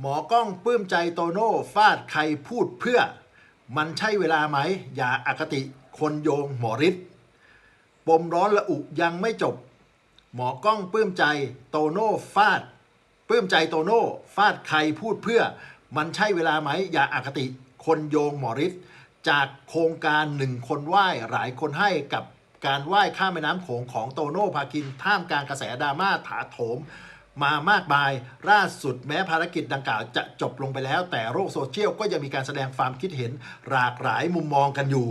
หมอกล้องปลื้มใจโตโน่ฟาดใครพูดเพื่อ มันใช่เวลาไหม อย่าอาคติคนโยงหมอฤทธิ์ปมร้อนระอุยังไม่จบ หมอกล้องปลื้มใจโตโน่ฟาดปลื้มใจโตโน่ฟาดใครพูดเพื่อ มันใช่เวลาไหม อย่าอาคติคนโยงหมอฤทธิ์จากโครงการหนึ่งคนไหว้หลายคนให้กับการไหว้ข้ามแม่น้ำโขงของโตโน่พาคินท่ามกลางกระแสดราม่าถาโถม มามากมายล่าสุดแม้ภารกิจดังกล่าวจะจบลงไปแล้ว แต่โลกโซเชียลก็ยังมีการแสดงความคิดเห็นหลากหลายมุมมองกันอยู่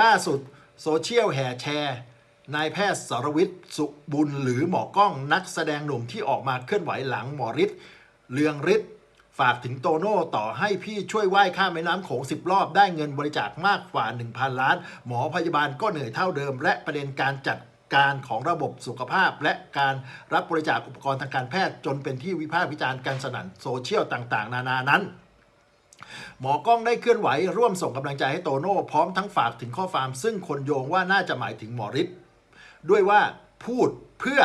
ล่าสุดโซเชียลแห่แชร์นายแพทย์สรวิทย์สุบุญหรือหมอกล้องนักแสดงหนุ่มที่ออกมาเคลื่อนไหวหลังหมอฤทธิ์เลืองฤทธิ์ฝากถึงโตโน่ต่อให้พี่ช่วยว่ายข้ามแม่น้ำโขง10รอบได้เงินบริจาคมากกว่า 1,000 ล้าน หมอพยาบาลก็เหนื่อยเท่าเดิม และประเด็นการจัด การของระบบสุขภาพ และการรับบริจาคอุปกรณ์ทางการแพทย์จนเป็นที่วิพากษ์วิจารณ์กันสนั่นโซเชียลต่างๆ นานานั้น หมอกล้องได้เคลื่อนไหวร่วมส่งกำลังใจให้โตโน่พร้อมทั้งฝากถึงข้อความซึ่งคนโยงว่าน่าจะหมายถึงหมอฤทธิ์ด้วยว่าพูดเพื่อ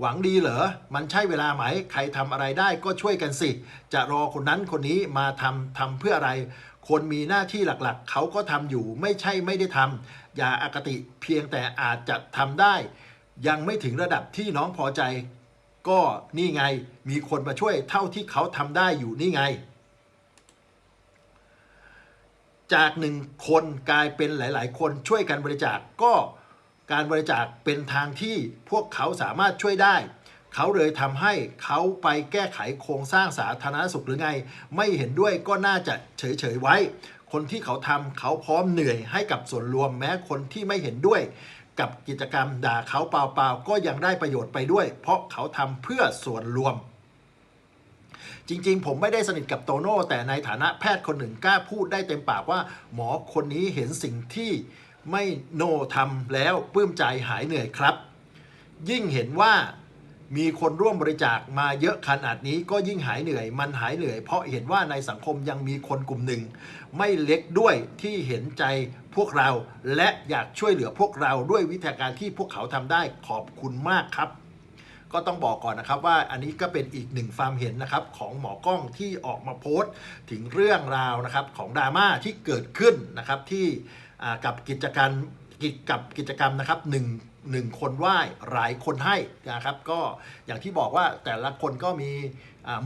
หวังดีเหรอ มันใช่เวลาไหม ใครทำอะไรได้ก็ช่วยกันสิ จะรอคนนั้นคนนี้มาทำทำเพื่ออะไร คนมีหน้าที่หลักๆ เขาก็ทำอยู่ไม่ใช่ไม่ได้ทำอย่าอากติเพียงแต่อาจจะทำได้ ยังไม่ถึงระดับที่น้องพอใจ ก็นี่ไงมีคนมาช่วยเท่าที่เขาทำได้อยู่นี่ไง จากหนึ่งคนกลายเป็นหลาย ๆ คนช่วยกันบริจาคก็การบริจาคเป็นทางที่พวกเขาสามารถช่วยได้ เขาเลยทำให้เขาไปแก้ไขโครงสร้างสาธารณสุขหรือไง ไม่เห็นด้วยก็น่าจะเฉยๆไว้ คนที่เขาทำเขาพร้อมเหนื่อยให้กับส่วนรวมแม้คนที่ไม่เห็นด้วย กับกิจกรรมด่าเขาเปล่าๆก็ยังได้ประโยชน์ไปด้วย เพราะเขาทำเพื่อส่วนรวมจริง ๆ ผมไม่ได้สนิทกับโตโน่แต่ในฐานะแพทย์คนหนึ่งกล้าพูดได้เต็มปากว่า หมอคนนี้เห็นสิ่งที่ไม่โนทำแล้วปลื้มใจหายเหนื่อยครับ ยิ่งเห็นว่า มีคนร่วมบริจาคมาเยอะขนาดนี้ก็ยิ่งหายเหนื่อย มันหายเหนื่อย เพราะเห็นว่าในสังคมยังมีคนกลุ่มหนึ่ง ไม่เล็กด้วยที่เห็นใจพวกเรา และอยากช่วยเหลือพวกเราด้วยวิธีการที่พวกเขาทำได้ขอบคุณมากครับ ก็ต้องบอกก่อนนะครับว่าอันนี้ก็เป็นอีกหนึ่งความเห็นนะครับของหมอกล้องที่ออกมาโพสต์ถึงเรื่องราวนะครับของดราม่าที่เกิดขึ้นนะครับที่กับกิจการ กิจกับกิจกรรมนะครับหนึ่งหนึ่งคนไหว้หลายคนให้นะครับ ก็อย่างที่บอกว่าแต่ละคนก็มี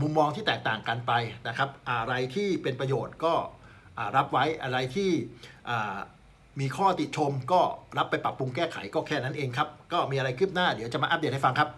มุมมองที่แตกต่างกันไปนะครับ อะไรที่เป็นประโยชน์ก็รับไว้อะไรที่มีข้อติชมก็รับไปปรับปรุงแก้ไขก็แค่นั้นเองครับ ก็มีอะไรคืบหน้าเดี๋ยวจะมาอัปเดตให้ฟังครับ